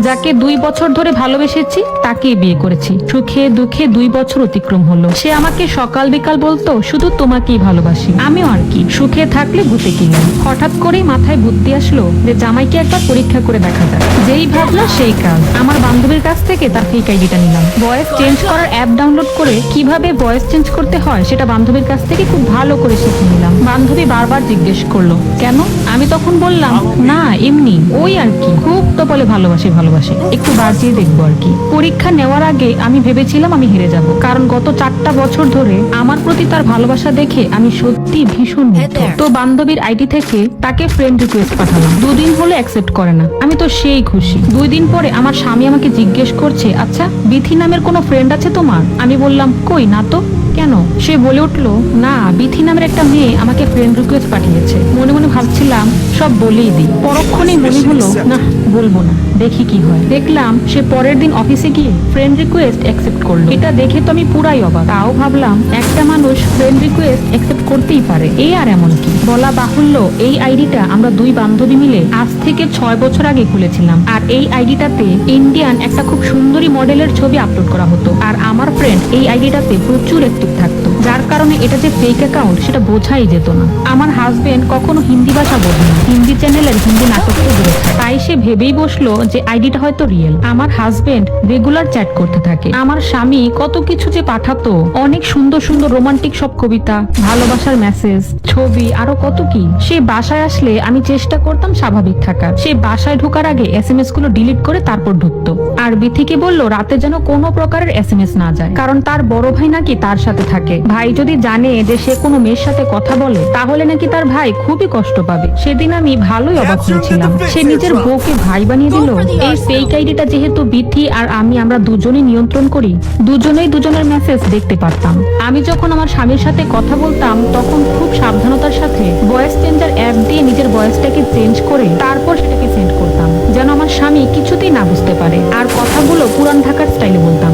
যাকে দুই বছর ধরে ভালোবেসেছি, তাকেই বিয়ে করেছি। সুখে দুঃখে দুই বছর অতিক্রম হলো। সে আমাকে সকাল বিকাল বলতো, শুধু তোমাকেই ভালোবাসি। আমিও আর কি। সুখে থাকলে ভূতে কিনলাম হঠাৎ করেই মাথায় বুদ্ধি আসলো যে জামাইকে একবার পরীক্ষা করে দেখা যাক। যেই ভাবলো সেই কাজ। আমার বান্ধবীর কাছ থেকে তার ফেক আইডিটা নিলাম। ভয়েস চেঞ্জ করার অ্যাপ ডাউনলোড করে কীভাবে ভয়েস চেঞ্জ করতে হয়, সেটা বান্ধবীর কাছ থেকে খুব ভালো করে শিখে নিলাম। বান্ধবী বারবার জিজ্ঞেস করল, কেন? আমি তখন বললাম, না, এমনি। ওই আর কি। খুব তো বলে ভালোবাসি ভালোবাসি। একটু বাজিয়ে দেখব আর কি। পরীক্ষা নেওয়ার আগে আমি ভেবেছিলাম আমি হেরে যাব। কারণ গত চারটা বছর ধরে আমার প্রতি তার ভালোবাসা দেখে আমি সত্যি ভীষণ তো বান্ধবীর আইডি থেকে তাকে ফ্রেন্ড রিকোয়েস্ট পাঠালাম। দুদিন হলে অ্যাকসেপ্ট করে না। আমি তো সেই খুশি। দুই দিন পরে আমার স্বামী আমাকে জিজ্ঞেস করছে আচ্ছা বিথি নামের কোনো ফ্রেন্ড আছে তোমার? আমি বললাম কই না তো। কেন? সে বলে উঠল না বিথি নামের একটা মেয়ে আমাকে ফ্রেন্ড রিকোয়েস্ট পাঠিয়েছে। মনে মনে ভাবছিলাম সব বলেই দিই। পরক্ষণেই মনে হলো না বলব না। দেখি কি হয়। দেখলাম সে পরের দিন অফিসে গিয়ে ফ্রেন্ড রিকোয়েস্ট অ্যাকসেপ্ট করল। এটা দেখে তো আমি পুরাই অবাক। তাও ভাবলাম একটা মানুষ ফ্রেন্ড রিকোয়েস্ট অ্যাকসেপ্ট করতেই পারে। এই আর এমন কি? বলা বাহুল্য, এই আইডিটা আমরা দুই বান্ধবী মিলে আজ থেকে ছয় বছর আগে খুলেছিলাম। আর এই আইডিটাতে ইন্ডিয়ান একটা খুব সুন্দরী মডেলের ছবি আপলোড করা হতো। আর আমার ফ্রেন্ড এই আইডিটাতে প্রচুর অ্যাক্টিভ থাকতো। যার কারণে এটা যে ফেক অ্যাকাউন্ট সেটা বোঝাই যেত না। আমার হাজবেন্ড কখনো হিন্দি ভাষা বোঝে না। হিন্দি চ্যানেলের হিন্দি নাটক তো দূরে থাক। তাই সে ভেবেই বসল যে আইডিটা হয়তো রিয়েল। আমার হাজবেন্ড রেগুলার চ্যাট করতে থাকে। আমার স্বামী কত কিছু যে পাঠাতো অনেক সুন্দর সুন্দর রোমান্টিক সব কবিতা ভালোবাসার মেসেজ ছবি আরও কত কি। সে বাসায় আসলে আমি চেষ্টা করতাম স্বাভাবিক থাকার। সে বাসায় ঢোকার আগে এস এম এসগুলো ডিলিট করে তারপর ঢুকতো। আর বিথিকে বলল রাতে যেন কোনো প্রকারের এস এম এস না যায়। কারণ তার বড় ভাই নাকি তার সাথে থাকে। ভাই যদি জানে যে সে কোনো মেয়ের সাথে কথা বলে তাহলে নাকি তার ভাই খুবই কষ্ট পাবে। সেদিন আমি ভালোই অবাক হয়েছিলাম। সে নিজের বউকে ভাই বানিয়ে দিল? এই ফেক আইডিটা যেহেতু বিথি আর আমি আমরা দুজনেই নিয়ন্ত্রণ করি দুজনেই দুজনের মেসেজ দেখতে পারতাম। আমি যখন আমার স্বামীর সাথে কথা বলতাম তখন খুব সাবধানতার সাথে ভয়েস চেঞ্জার অ্যাপ দিয়ে নিজের ভয়েসটাকে চেঞ্জ করে তারপর সেটাকে সেন্ড করতাম যেন আমার স্বামী কিছুতেই না বুঝতে পারে। আর কথাগুলো পুরান ঢাকার স্টাইলে বলতাম।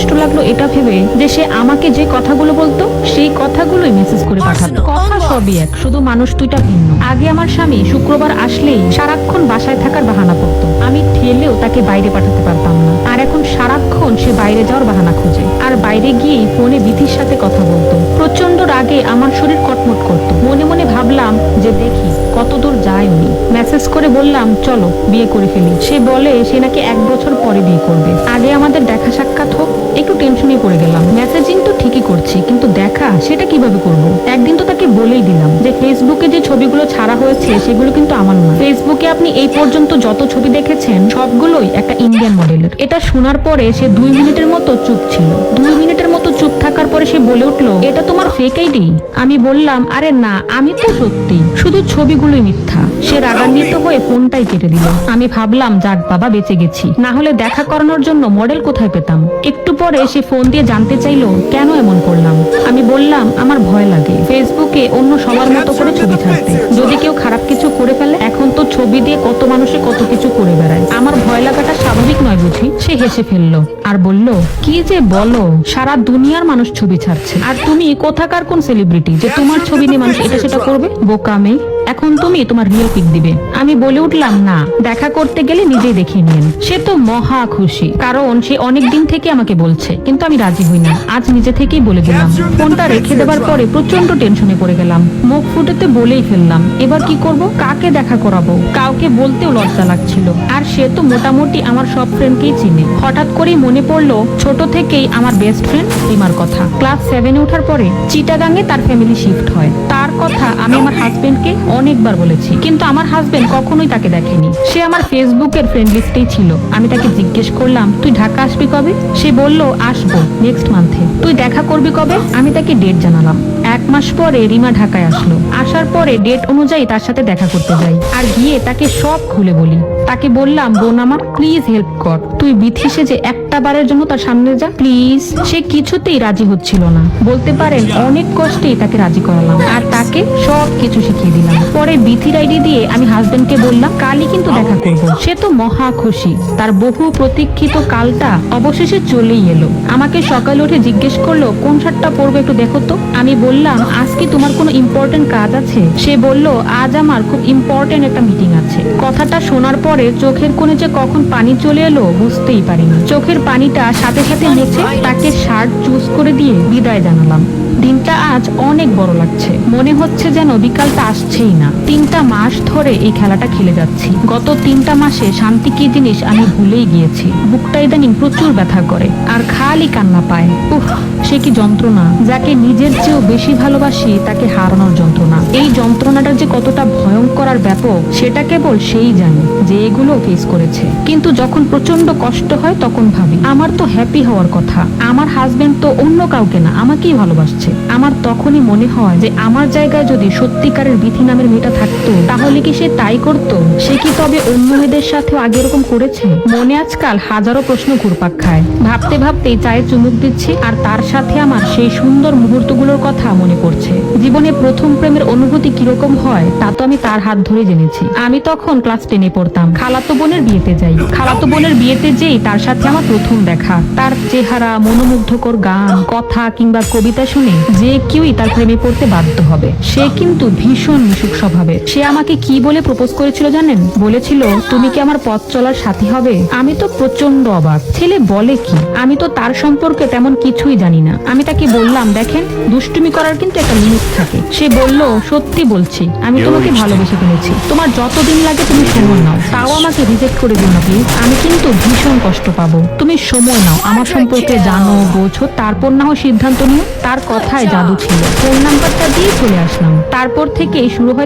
কষ্ট লাগল এটা ভেবে যে সে আমাকে যে কথাগুলো বলতো সেই কথাগুলোই মেসেজ করে পাঠাতো। কথা সবই এক শুধু মানুষ দুইটা ভিন্ন। আগে আমার স্বামী শুক্রবার আসলেই সারাক্ষণ বাসায় থাকার বাহানা করতো আমি ঠেলেও তাকে বাইরে পাঠাতে পারতাম না। আর সারাক্ষণ সে বাইরে যাওয়ার বাহানা খোঁজে। আর বাইরে গিয়েই ফোনে বিধির সাথে কথা বলতো। প্রচণ্ড রাগে আমার শরীর কটমট করতো। মনে মনে ভাবলাম যে দেখি কত দূর যায় উনি। মেসেজ করে বললাম, চলো, বিয়ে করে ফেলি। সে বলে, সে নাকি এক বছর পরে বিয়ে করবে। আগে আমাদের দেখা সাক্ষাৎ হোক, একটু টেনশনে পড়ে গেলাম। মেসেজিং তো ঠিকই করছি, কিন্তু দেখা, সেটা কীভাবে করব? একদিন তো তাকে বলেই দিলাম যে ফেসবুকে যে ছবিগুলো ছাড়া হয়েছে, সেগুলো কিন্তু আমার না ফেসবুকে আপনি এই পর্যন্ত যত ছবি দেখেছেন, সবগুলোই একটা ইন্ডিয়ান মডেলের এটা শোনার পরে সে দুই মিনিটের মতো চুপ ছিল। দুই মিনিটের মতো চুপ থাকার পরে সে বলে উঠল, এটা তোমার ফেক আইডি আমি বললাম, আরে না, আমি তো সত্যি। শুধু ছবিগুলোই মিথ্যা। সে রাগান্বিত হয়ে ফোনটাই কেটে দিল। আমি ভাবলাম, যাক বাবা, বেঁচে গেছি। না হলে দেখা করানোর জন্য মডেল কোথায় পেতাম? একটু পরে সে ফোন দিয়ে জানতে চাইলো, কেন এমন করলাম? আমি বললাম, আমার ভয় লাগে। ফেসবুকে অন্য সবার মতো করে ছবি ছাড়তে। যদি কেউ খারাপ কিছু করে ফেলে, এখন ছবি দিয়ে কত মানুষে কত কিছু করে বেড়ায়। আমার ভয় লাগাটা স্বাভাবিক নয় বুঝি? সে হেসে ফেলল আর বলল, কি যে বলো? সারা দুনিয়ার মানুষ ছবি ছাড়ছে। আর তুমি কোথাকার কোন সেলিব্রিটি যে তোমার ছবি নিয়ে মানুষ এটা সেটা করবে? বোকামে এখন তুমি তোমার রিয়েল পিক দিবে। আমি বলে উঠলাম, না, দেখা করতে গেলে নিজেই দেখিয়ে নিন সে তো মহা খুশি, কারণ সে অনেক দিন থেকে আমাকে বলছে, কিন্তু আমি রাজি হই না। আজ নিজে থেকেই বলে দিলাম, ফোনটা রেখে দেওয়ার পরে প্রচণ্ড টেনশনে পড়ে গেলাম। মুখ ফুটেতে বলেই ফেললাম, এবার কি করব? কাকে দেখা করাবো? কাউকে বলতেও লজ্জা লাগছিল, আর সে তো মোটামুটি আমার সব ফ্রেন্ডকেই চিনে। হঠাৎ করেই মনে পড়ল, ছোট থেকেই আমার বেস্ট ফ্রেন্ড রিমার কথা। ক্লাস সেভেনে ওঠার পরে চিটাগাঙ্গে তার ফ্যামিলি শিফট হয়। তার কথা আমি আমার হাজবেন্ডকে অনেকবার বলেছি, কিন্তু আমার হাজবেন্ড কখনোই তাকে দেখেনি। সে আমার ফেসবুকের ফ্রেন্ড লিস্টেই ছিল। আমি তাকে জিজ্ঞেস করলাম, তুই ঢাকা আসবি কবে? সে বলল, আসব নেক্সট মান্থে তুই দেখা করবি কবে? আমি তাকে ডেট জানালাম। এক মাস পরে রিমা ঢাকায় আসলো। আসার পরে ডেট অনুযায়ী তার সাথে দেখা করতে যাই। আর গিয়ে তাকে সব খুলে বলি। তাকে বললাম, বোন আমার প্লিজ হেল্প কর। তুই বিথি যে একটা বারের জন্য তার সামনে যা প্লিজ সে কিছুতেই রাজি হচ্ছিল না। বলতে পারেন, অনেক কষ্টেই তাকে রাজি করালাম। আর তাকে সব কিছু শিখিয়ে দিলাম। পরে বিথির আইডি দিয়ে আমি হাজবেন্ডকে বললাম কালই কিন্তু দেখা করব। সে তো মহা খুশি। তার বহু প্রতীক্ষিত কালটা অবশেষে চলেই এলো। আমাকে সকালে উঠে জিজ্ঞেস করল কোন শার্টটা পরবো একটু দেখো তো? আমি বললাম আজ কি তোমার কোনো ইম্পর্টেন্ট কাজ আছে? সে বলল আজ আমার খুব ইম্পর্টেন্ট একটা মিটিং আছে। কথাটা শোনার পরে চোখের কোণে যে কখন পানি চলে এলো বুঝতেই পারিনি। চোখের পানিটা সাথে সাথে মুছে তাকে শার্ট চুজ করে দিয়ে বিদায় জানালাম। দিনটা আজ অনেক বড় লাগছে। মনে হচ্ছে যেন বিকালটা আসছেই। না। তিনটা মাস ধরে এই খেলাটা খেলে যাচ্ছি। গত তিনটা মাসে শান্তি কি জিনিস আমি ভুলেই গিয়েছি। বুকটা ইদানিং প্রচুর ব্যথা করে, আর খালি কান্না পায়। উফ, সে কি যন্ত্রণা? যাকে নিজের চেয়েও বেশি ভালোবাসি, তাকে হারানোর যন্ত্রণা। এই যন্ত্রণাটা যে কতটা ভয়ঙ্কর আর ব্যাপক, সেটা কেবল সেই জানে যে এগুলো ফেস করেছে। কিন্তু যখন প্রচণ্ড কষ্ট হয়, তখন ভাবি, আমার তো হ্যাপি হওয়ার কথা। আমার হাজবেন্ড তো অন্য কাউকে না, আমাকেই ভালোবাসছে। আমার তখনই মনে হয় যে, আমার জায়গায় যদি সত্যিকারের বিথি নামের মেয়েটা থাকতো, তাহলে কি সে তাই করতো? সে কি তবে অন্য মেয়েদের সাথেও আগে এরকম করেছে? মনে আজকাল হাজারো প্রশ্ন ঘুরপাক খায়। ভাবতে ভাবতেই চায়ে চুমুক দিচ্ছি, আর তার সাথে আমার সেই সুন্দর মুহূর্তগুলোর কথা মনে পড়ছে। জীবনে প্রথম প্রেমের অনুভূতি কীরকম হয়, তা তো আমি তার হাত ধরে জেনেছি। আমি তখন ক্লাস টেনে পড়তাম। খালাতো বোনের বিয়েতে যাই। খালাতো বোনের বিয়েতে যেই তার সাথে আমার প্রথম দেখা। তার চেহারা, মনোমুগ্ধকর গান, কথা কিংবা কবিতা শুনে যে কেউই তার প্রেমে পড়তে বাধ্য হবে। সে কিন্তু ভীষণ মিশুক স্বভাবের সে আমাকে কি বলে প্রপোজ করেছিল জানেন? বলেছিল তুমি কি আমার পথ চলার সাথী হবে? আমি তো প্রচণ্ড অবাক। ছেলে বলে কি? আমি তো তার সম্পর্কে তেমন কিছুই জানি না। আমি তাকে বললাম দেখেন দুষ্টুমি করার কিন্তু একটা লিমিট থাকে। সে বলল সত্যি বলছি আমি তোমাকে ভালোবেসে ফেলেছি। তোমার যতদিন লাগে তুমি সময় নাও। তাও আমাকে রিজেক্ট করে দিও না প্লিজ আমি কিন্তু ভীষণ কষ্ট পাবো। তুমি সময় নাও। আমার সম্পর্কে জানো বোঝো তারপর না হয় সিদ্ধান্ত নিও। তার কথায় জাদু ছিল। ফোন নাম্বারটা দিয়ে চলে আসলাম। তারপর থেকেই শুরু হয়